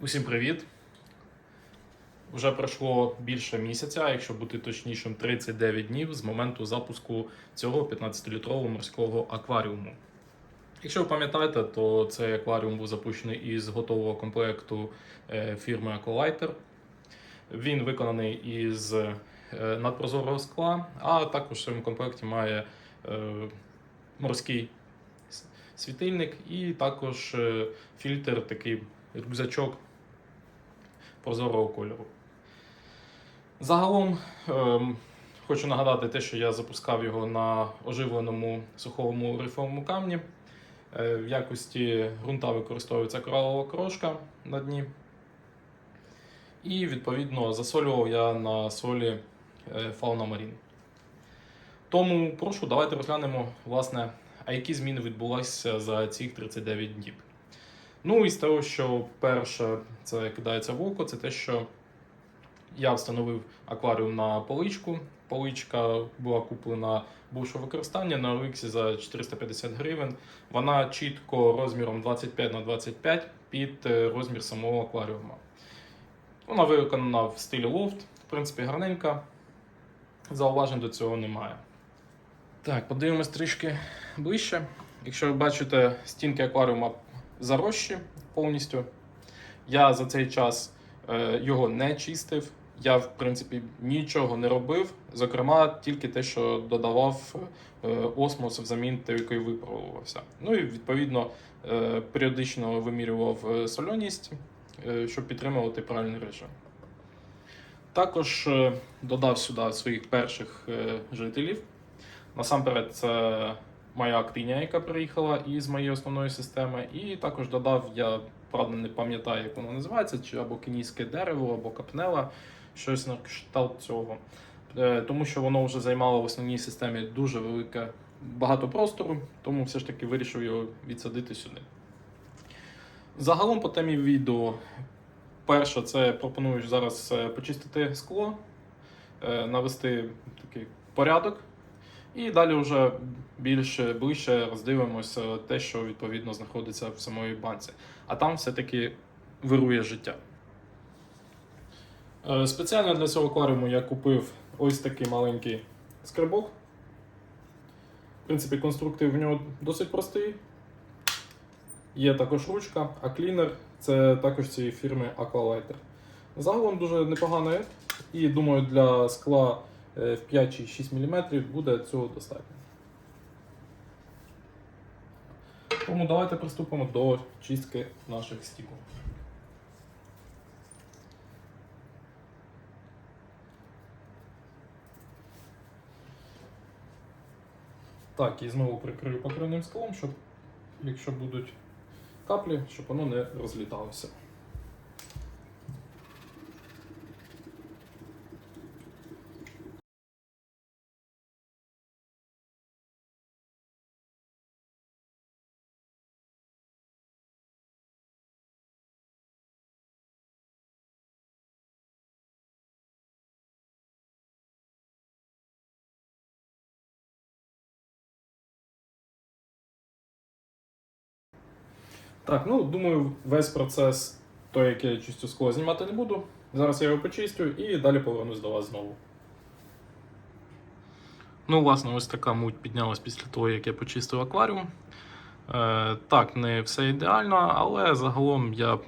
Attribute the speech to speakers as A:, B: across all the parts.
A: Усім привіт! Вже пройшло більше місяця, якщо бути точнішим, 39 днів з моменту запуску цього 15-літрового морського акваріуму. Якщо ви пам'ятаєте, то цей акваріум був запущений із готового комплекту е, фірми Aqualighter. Він виконаний із е, надпрозорого скла, а також в своєму комплекті має е, морський світильник і також фільтр, такий рюкзачок прозорого кольору. Загалом ем, хочу нагадати те, що я запускав його на оживленому сухому рифовому камні. Е, в якості ґрунта використовується коралова крошка на дні. І відповідно засолював я на солі е, Fauna Marine. Тому прошу, давайте розглянемо, власне, а які зміни відбулися за ці 39 днів. Ну і з того, що перше це кидається в око, це те, що я встановив акваріум на поличку. Поличка була куплена бувшого використання на OLX за 450 гривень. Вона чітко розміром 25 на 25 під е, розмір самого акваріума. Вона виконана в стилі лофт, в принципі, гарненька. Зауважень до цього немає. Так, подивимось трішки ближче. Якщо ви бачите, стінки акваріума зарощі повністю. Я за цей час е, його не чистив. Я, в принципі, нічого не робив. Зокрема, тільки те, що додавав е, осмос взамін той, який випробувався. Ну і відповідно е, періодично вимірював сольоність, щоб підтримувати правильний режим. Також додав сюди своїх перших жителів. Насамперед, це моя актиня, яка приїхала із моєї основної системи. І також додав, я правда не пам'ятаю, як воно називається, чи або кенійське дерево, або капнела, щось на кшталт цього. Е, Тому що воно вже займало в основній системі дуже велике багато простору, тому все ж таки вирішив його відсадити сюди. Загалом по темі відео, перше, це пропоную зараз е, почистити скло, е, навести такий порядок. І далі вже більше ближче роздивимося те, що відповідно знаходиться в самої банці. А там все-таки вирує життя. Е, Спеціально для цього акваріуму я купив ось такий маленький скребок. В принципі, конструктив в нього досить простий. Є також ручка, а клінер це також цієї фірми Aqualighter. Загалом дуже непогано і думаю, для скла в 5 чи 6 мм буде цього достатньо. Тому давайте приступимо до чистки наших стіків. Так, і знову прикрию покривним склом, щоб якщо будуть каплі, щоб воно не розліталося. Так, ну думаю, весь процес, той, який я чистю скло, знімати не буду. Зараз я його почистю і далі повернусь до вас знову. Ну, власне, ось така муть піднялась після того, як я почистив акваріум. Е, так, не все ідеально, але загалом я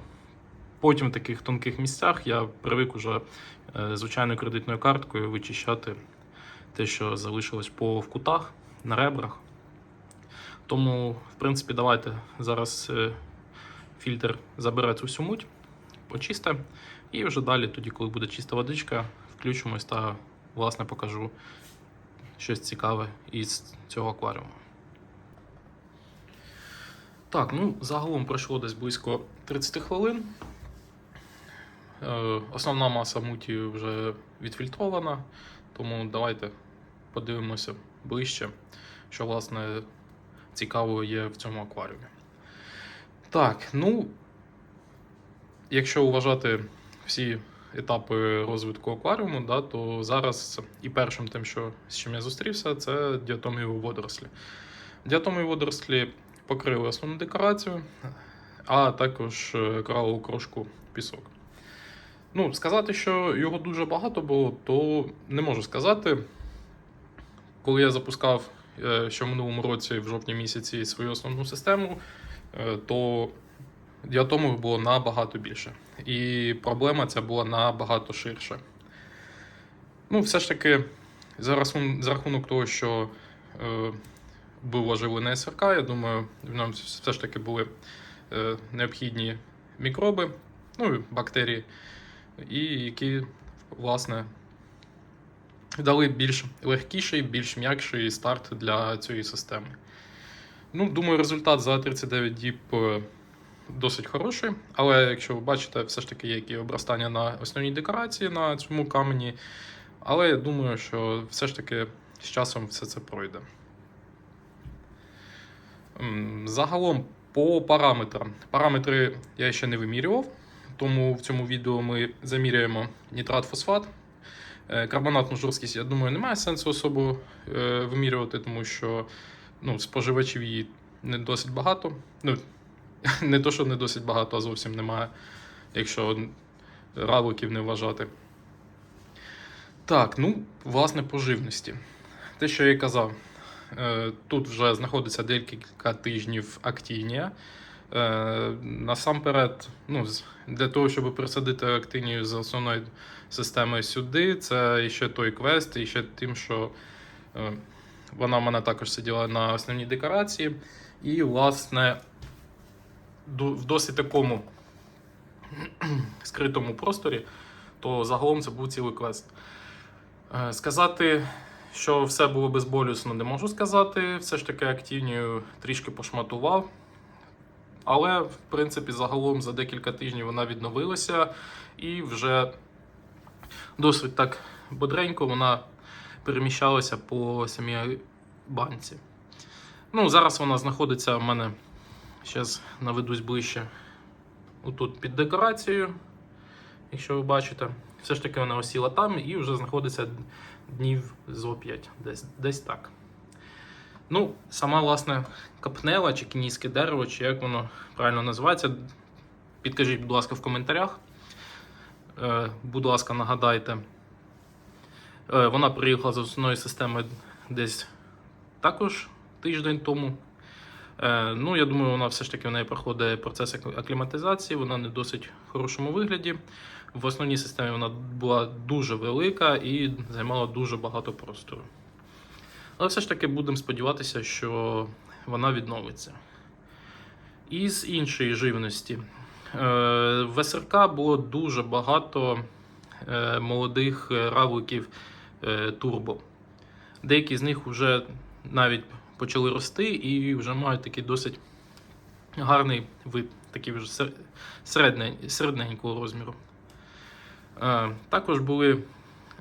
A: потім в таких тонких місцях я привик уже е, звичайною кредитною карткою вичищати те, що залишилось по вкутах, на ребрах. Тому, в принципі, давайте зараз е, фільтр забере цю всю муть, почисте, і вже далі, тоді, коли буде чиста водичка, включимось та власне покажу щось цікаве із цього акваріуму. Так, ну загалом пройшло десь близько 30 хвилин. Е, Основна маса муті вже відфільтрована, тому давайте подивимося ближче, що власне цікавого є в цьому акваріумі. Так, ну, якщо вважати всі етапи розвитку акваріуму, да, то зараз і першим тим, що, з чим я зустрівся, це діатомові водорослі. Діатомові водорослі покрили основну декорацію, а також е, кралову крошку пісок. Ну, сказати, що його дуже багато було, то не можу сказати. Коли я запускав е, ще в минулому році, в жовтні місяці, свою основну систему, то діатомів було набагато більше. І проблема ця була набагато ширша. Ну, все ж таки, за, рахун- за рахунок того, що е, був оживлений СРК, я думаю, в ньому все ж таки були е, необхідні мікроби, ну і бактерії, і які, власне, дали більш легкіший, більш м'якший старт для цієї системи. Ну, думаю, результат за 39 діб е, досить хороший, але якщо ви бачите, все ж таки є які обростання на основній декорації на цьому камені. Але я думаю, що все ж таки з часом все це пройде. Загалом по параметрам. Параметри я ще не вимірював, тому в цьому відео ми заміряємо нітрат-фосфат. Е, Карбонатну жорсткість, я думаю, немає сенсу особо е, вимірювати, тому що ну, споживачів її не досить багато. Ну, не то, що не досить багато, а зовсім немає, якщо равликів не вважати. Так, ну, власне, по живності. Те, що я казав, е, тут вже знаходиться декілька тижнів актінія. Е, Насамперед, ну, для того, щоб присадити актинію з основної системи сюди, це ще той квест, і ще тим, що е, вона в мене також сиділа на основній декорації. І, власне, в досить такому скритому просторі, то загалом це був цілий квест. Е, Сказати, що все було безболісно, не можу сказати. Все ж таки активнію трішки пошматував. Але, в принципі, загалом за декілька тижнів вона відновилася і вже досить так бодренько вона переміщалася по самій банці. Ну, зараз вона знаходиться в мене, зараз наведусь ближче, отут під декорацією, якщо ви бачите. Все ж таки вона осіла там і вже знаходиться днів зо 5, десь, десь так. Ну, сама, власне, капнела чи кінійське дерево, чи як воно правильно називається, підкажіть, будь ласка, в коментарях. Е, будь ласка, нагадайте. Е, вона приїхала з основної системи десь також тиждень тому. Е, ну, я думаю, вона все ж таки в неї проходить процес акліматизації, вона не в досить хорошому вигляді. В основній системі вона була дуже велика і займала дуже багато простору. Але все ж таки будемо сподіватися, що вона відновиться. Із іншої живності. Е, В СРК було дуже багато молодих равликів турбо. Деякі з них вже навіть почали рости і вже мають такий досить гарний вид, такий вже сер- середненького розміру. Е, Також були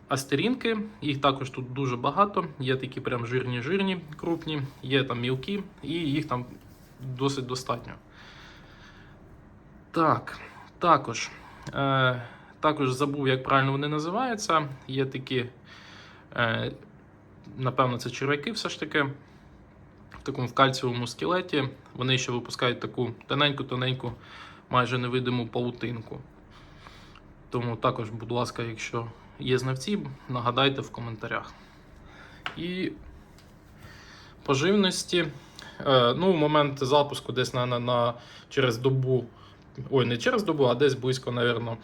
A: астерінки, їх також тут дуже багато. Є такі прям жирні-жирні, крупні, є там мілкі, і їх там досить достатньо. Так, також. Е, також забув, як правильно вони називаються. Є такі, е, напевно, це черв'яки все ж таки. В такому в кальцієвому скелеті. Вони ще випускають таку тоненьку-тоненьку, майже невидиму паутинку. Тому також, будь ласка, якщо є знавці, нагадайте в коментарях. І по живності. Е, ну, момент запуску десь на, на, на через добу. Ой, не через добу, а десь близько, напевно,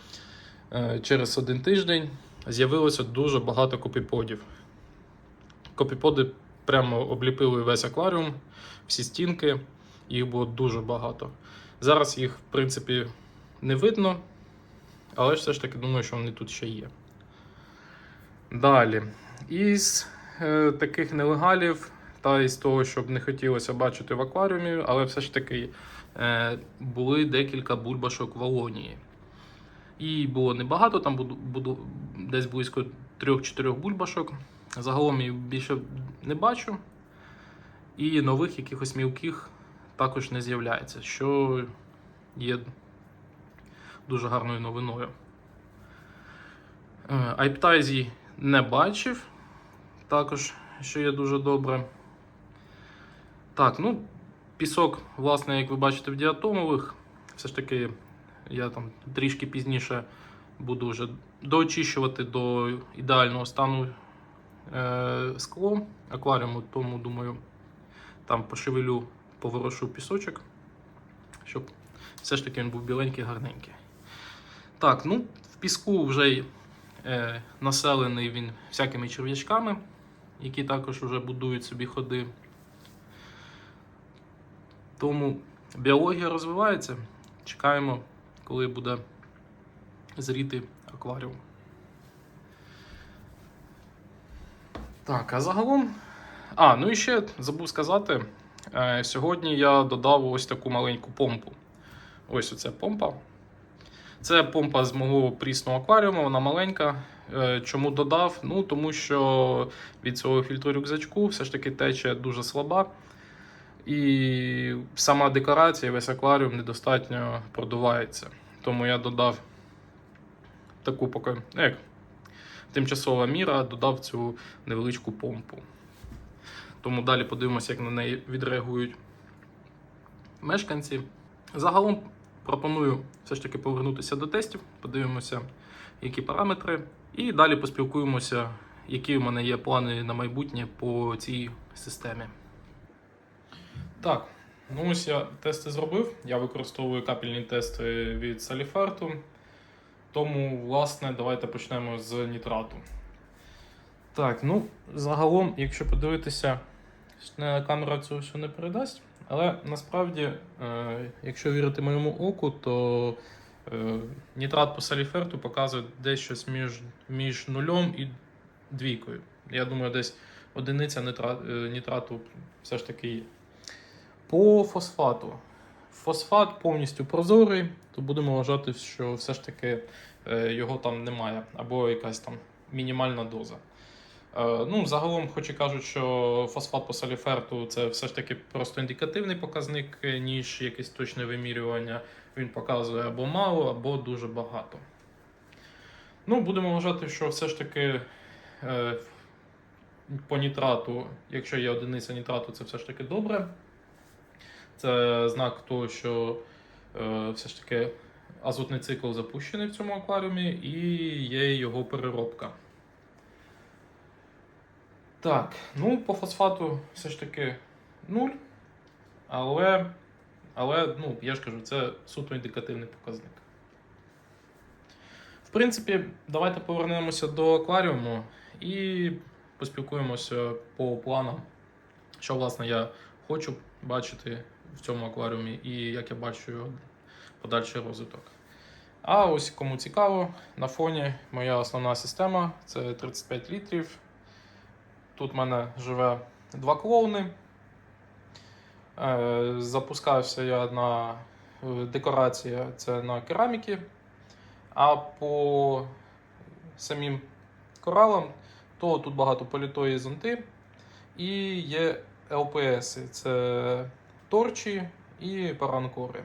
A: е, через один тиждень з'явилося дуже багато копіподів. Копіподи прямо обліпили весь акваріум, всі стінки, їх було дуже багато. Зараз їх, в принципі, не видно, але все ж таки думаю, що вони тут ще є. Далі. Із е, таких нелегалів, та із того, щоб не хотілося бачити в акваріумі, але все ж таки е, були декілька бульбашок в Волонії. І було небагато, там буду, буду десь близько 3-4 бульбашок. Загалом я більше не бачу. І нових якихось мілких також не з'являється, що є дуже гарною новиною. Е, Айптайзі не бачив, також, що є дуже добре. Так, ну, пісок, власне, як ви бачите, в діатомових. все ж таки я там трішки пізніше буду вже доочищувати до ідеального стану е, скло акваріуму, тому думаю, там пошевелю, поворошу пісочок, щоб все ж таки він був біленький, гарненький. Так, ну в піску вже е, населений він всякими черв'ячками, які також вже будують собі ходи. Тому біологія розвивається. Чекаємо, коли буде зріти акваріум. Так, а загалом. А, ну і ще забув сказати. Е, сьогодні я додав ось таку маленьку помпу. Ось оця помпа. Це помпа з мого прісного акваріуму, вона маленька. Е, Чому додав? Ну, тому що від цього фільтру рюкзачку все ж таки тече дуже слаба. І сама декорація, весь акваріум недостатньо продувається. Тому я додав таку поки, ну, як тимчасова міра, додав цю невеличку помпу. Тому далі подивимося, як на неї відреагують мешканці. Загалом пропоную все ж таки повернутися до тестів, подивимося, які параметри, і далі поспілкуємося, які у мене є плани на майбутнє по цій системі. Так, ну ось я тести зробив. Я використовую капельні тести від Саліферту. Тому, власне, давайте почнемо з нітрату. Так, ну, загалом, якщо подивитися, камера цього все не передасть. Але насправді, е, якщо вірити моєму оку, то е, нітрат по саліферту показує десь щось між, між нульом і двійкою. Я думаю, десь одиниця е, нітрату все ж таки є. По фосфату. Фосфат повністю прозорий, то будемо вважати, що все ж таки е, його там немає, або якась там мінімальна доза. Е, Ну, загалом, хоч і кажуть, що фосфат по саліферту це все ж таки просто індикативний показник, е, ніж якесь точне вимірювання. Він показує або мало, або дуже багато. Ну, будемо вважати, що все ж таки по нітрату, якщо є одиниця нітрату, це все ж таки добре. Це знак того, що е, все ж таки азотний цикл запущений в цьому акваріумі і є його переробка. Так, ну по фосфату все ж таки 0. Але, але ну, я ж кажу, це суто індикативний показник. В принципі, давайте повернемося до акваріуму і поспілкуємося по планам, що власне я хочу бачити в цьому акваріумі і як я бачу його подальший розвиток. А ось кому цікаво, на фоні моя основна система це 35 літрів. Тут в мене живе два клоуни. Е, Запускався я на е, декорація це на кераміки. А по самим коралам, то тут багато політої зонти і є ЛПС. Це торчі і паранкори.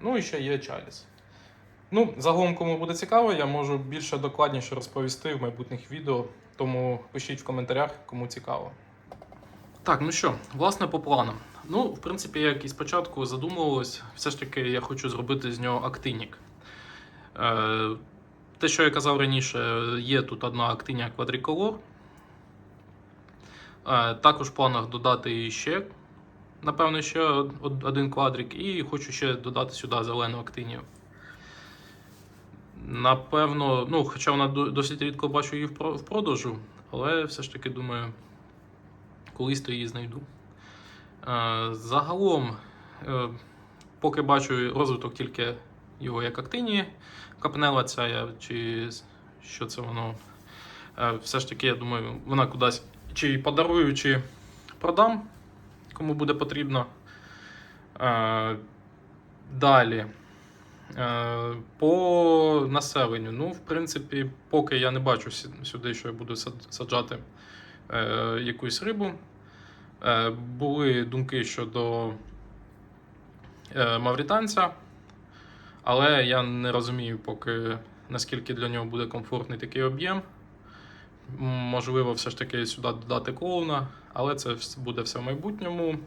A: Ну і ще є чаліс. Ну, загалом, кому буде цікаво, я можу більше докладніше розповісти в майбутніх відео, тому пишіть в коментарях, кому цікаво. Так, ну що, власне, по планам. Ну, в принципі, як і спочатку задумувалось, все ж таки я хочу зробити з нього актинік. Е, те, що я казав раніше, є тут одна актиня квадриколор. Е, також в планах додати ще, напевно, ще один квадрик, і хочу ще додати сюди зелену актинію. Напевно, ну, хоча вона досить рідко бачу її в продажу, але все ж таки думаю, колись то її знайду. Е, Загалом, е, поки бачу розвиток тільки його як актинії, капнела ця чи що це воно. Е, Все ж таки, я думаю, вона кудись чи подарую, чи продам, кому буде потрібно. Е, Далі. Е, По населенню. Ну, в принципі, поки я не бачу сюди, що я буду саджати е, якусь рибу. Були думки щодо мавританця, але я не розумію поки наскільки для нього буде комфортний такий об'єм. Можливо, все ж таки сюди додати клоуна, але це буде все в майбутньому.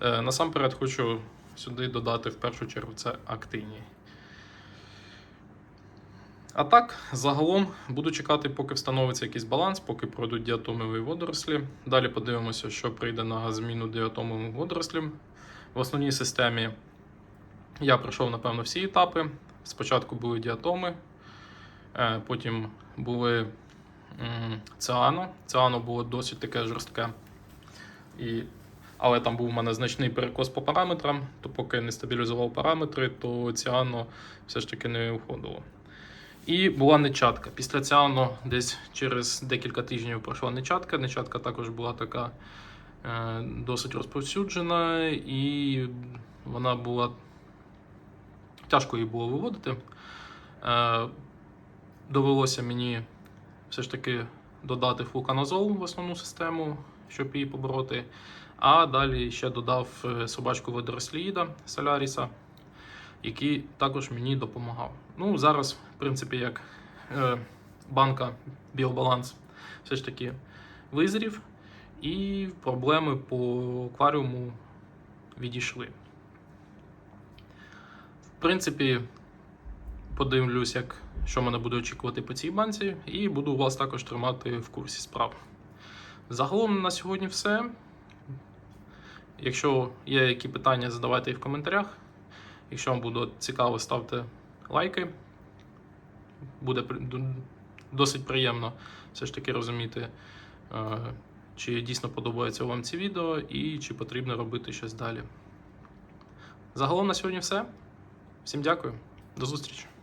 A: Е, насамперед хочу сюди додати в першу чергу це актиній. А так, загалом буду чекати, поки встановиться якийсь баланс, поки пройдуть діатомові водорослі. Далі подивимося, що прийде на зміну діатомовим водорослям. В основній системі я пройшов, напевно, всі етапи. Спочатку були діатоми, е, потім були м, циано. Циано було досить таке жорстке. І... Але там був у мене значний перекос по параметрам, то поки не стабілізував параметри, то ціано все ж таки не уходило. І була нечатка. Після ціано десь через декілька тижнів пройшла нечатка. Нечатка також була така е, досить розповсюджена, і вона була тяжко її було виводити. Е, довелося мені все ж таки додати флуканазол в основну систему, щоб її побороти. А далі ще додав е, собачку водоросліїда Соляріса, який також мені допомагав. Ну, зараз, в принципі, як е, банка Біобаланс все ж таки визрів, і проблеми по акваріуму відійшли. В принципі, подивлюсь, як, що мене буде очікувати по цій банці, і буду вас також тримати в курсі справ. Загалом на сьогодні все. Якщо є які питання, задавайте їх в коментарях. Якщо вам буде цікаво, ставте лайки. Буде досить приємно все ж таки розуміти, е, чи дійсно подобається вам ці відео і чи потрібно робити щось далі. Загалом на сьогодні все. Всім дякую. До зустрічі!